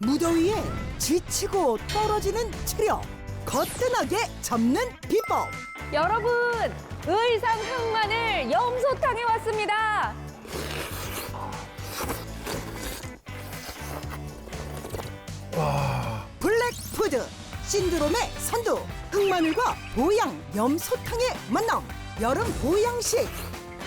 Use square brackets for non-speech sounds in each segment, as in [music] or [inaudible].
무더위에 지치고 떨어지는 체력 거뜬하게 잡는 비법. 여러분, 의상 흑마늘 염소탕에 왔습니다. 블랙푸드 신드롬의 선두 흑마늘과 보양 염소탕의 만남. 여름 보양식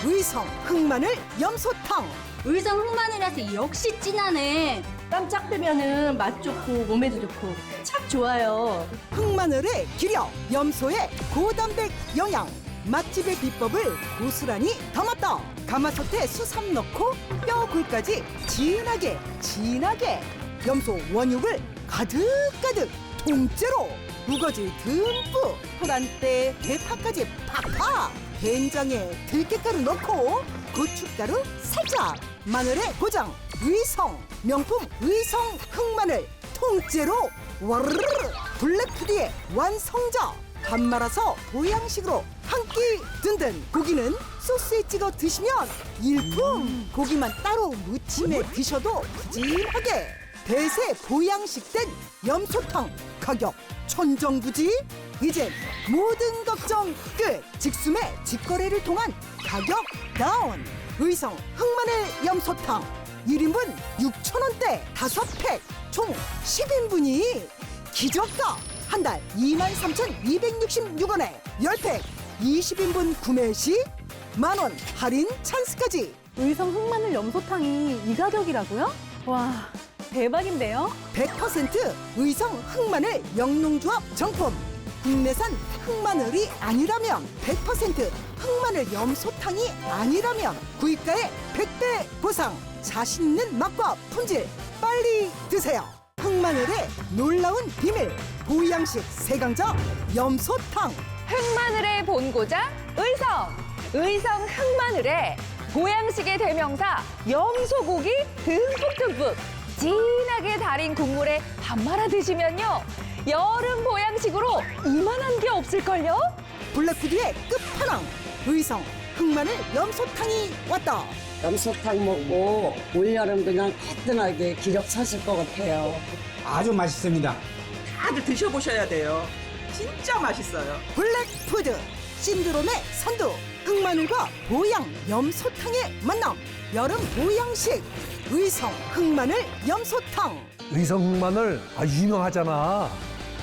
의성 흑마늘 염소탕 의성 흑마늘이라서 역시 진하네. 깜짝 뜨면은 맛 좋고 몸에도 좋고 참 좋아요. 흑마늘의 기력 염소의 고단백 영양 맛집의 비법을 고스란히 담았다 가마솥에 수삼 넣고 뼈굴까지 진하게 진하게 염소 원육을 가득가득 통째로 우거지 듬뿍 호란대 대파까지 팍팍 된장에 들깨가루 넣고 고춧가루 살짝 마늘의 고장 의성 명품 의성 흑마늘 통째로 와르르 블랙푸드의 완성자 밥 말아서 보양식으로 한 끼 든든 고기는 소스에 찍어 드시면 일품 고기만 따로 무침에 드셔도 푸짐하게. 대세 보양식 된 염소탕 가격 천정부지? 이젠 모든 걱정 끝. 직수매 직거래를 통한 가격 다운 의성 흑마늘 염소탕. 1인분 6천원대 다섯 팩총 10인분이 기저가. 한 달 23,266원에 10팩. 20인분 구매 시 만원 할인 찬스까지. 의성 흑마늘 염소탕이 이 가격이라고요? 와 대박인데요? 100% 의성 흑마늘 영농조합 정품. 국내산 흑마늘이 아니라면 100% 흑마늘 염소탕이 아니라면 구입가의 100배 보상 자신 있는 맛과 품질 빨리 드세요 흑마늘의 놀라운 비밀 보양식 세강자 염소탕 흑마늘의 본고장 의성. 의성 흑마늘의 보양식의 대명사 염소고기 듬뿍듬뿍 진하게 달인 국물에 밥 말아 드시면요. 여름 보양식으로 이만한 게 없을걸요? 블랙푸드의 끝판왕 의성 흑마늘 염소탕이 왔다 염소탕 먹고 올여름 그냥 따뜻하게 기력 차실 것 같아요. 아주 맛있습니다. 다들 드셔보셔야 돼요. 진짜 맛있어요. 블랙푸드 신드롬의 선두 흑마늘과 보양 염소탕의 만남 여름 보양식 의성 흑마늘 염소탕 의성 흑마늘 아, 유명하잖아.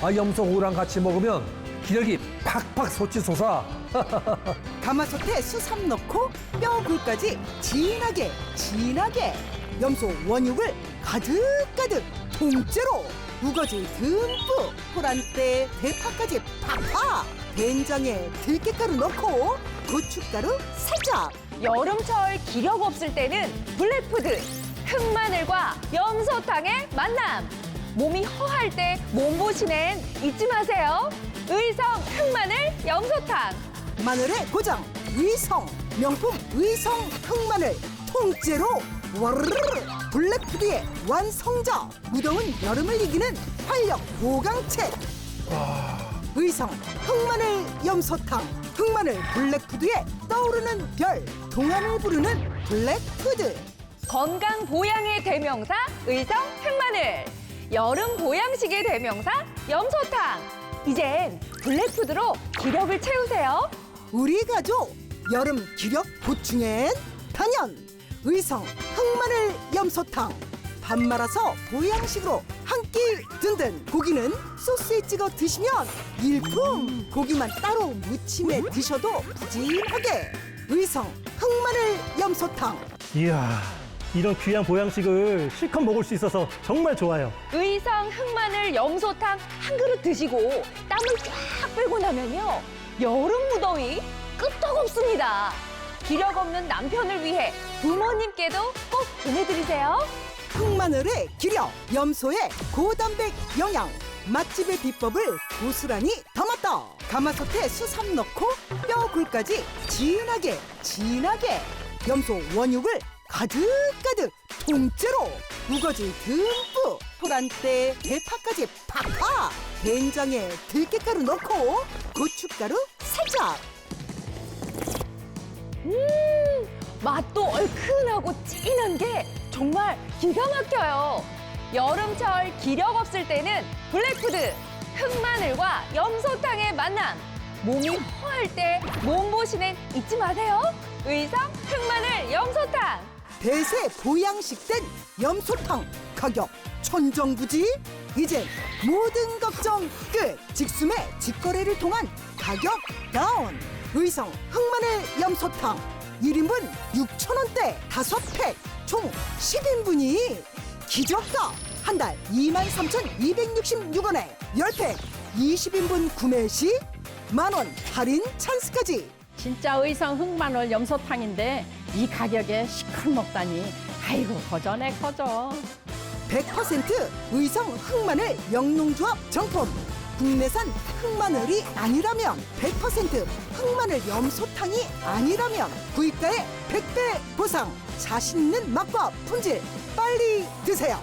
아, 염소고랑 같이 먹으면 기력이 팍팍 솟지 솟아. [laughs] 가마솥에 수삼 넣고 뼈굴까지 진하게 진하게 염소 원육을 가득가득 통째로 우거지 듬뿍 호란대 대파까지 팍팍 된장에 들깨가루 넣고 고춧가루 살짝 여름철 기력 없을 때는 블랙푸드 흑마늘과 염소탕의 만남 몸이 허할 때 몸보신엔 잊지 마세요. 의성 흑마늘 염소탕. 마늘의 고장 의성 명품 의성 흑마늘. 통째로 와르르 블랙푸드의 완성자 무더운 여름을 이기는 활력 보강책 의성 흑마늘 염소탕. 흑마늘 블랙푸드의 떠오르는 별. 동안을 부르는 블랙푸드. 건강 보양의 대명사 의성 흑마늘 여름 보양식의 대명사 염소탕. 이젠 블랙푸드로 기력을 채우세요. 우리 가족 여름 기력 보충엔 단연 의성 흑마늘 염소탕 밥 말아서 보양식으로 한 끼 든든 고기는 소스에 찍어 드시면 일품 고기만 따로 무침에 드셔도 푸짐하게. 의성 흑마늘 염소탕. 이야, 이런 귀한 보양식을 실컷 먹을 수 있어서 정말 좋아요. 의성 흑마늘 염소탕 한 그릇 드시고 땀을 쫙 빼고 나면요 여름 무더위 끄떡없습니다. 기력 없는 남편을 위해 부모님께도 꼭 보내드리세요. 흑마늘의 기력 염소의 고단백 영양 맛집의 비법을 고스란히 담았다. 가마솥에 수삼 넣고 뼈 굴까지 진하게 진하게 염소 원육을 가득가득 통째로 우거지 듬뿍 호란대 대파까지 팍팍 된장에 들깨가루 넣고 고춧가루 살짝 맛도 얼큰하고 진한 게 정말 기가 막혀요. 여름철 기력 없을 때는 블랙푸드, 흑마늘과 염소탕의 만남. 몸이 허할 때 몸보신엔 잊지 마세요. 의성 흑마늘 염소탕. 대세 보양식 된 염소탕 가격 천정부지? 이제 모든 걱정 끝! 직수매 직거래를 통한 가격 다운! 의성 흑마늘 염소탕 1인분 6천원대 5팩! 총 10인분이 기저가! 한 달 23,266원에 10팩! 20인분 구매 시 만원 할인 찬스까지! 진짜 의성 흑마늘 염소탕인데 이 가격에 시큰 먹다니. 아이고 거저네 거저. 100% 의성 흑마늘 영농조합 정품. 국내산 흑마늘이 아니라면 100% 흑마늘 염소탕이 아니라면 구입가의 100배 보상. 자신 있는 맛과 품질 빨리 드세요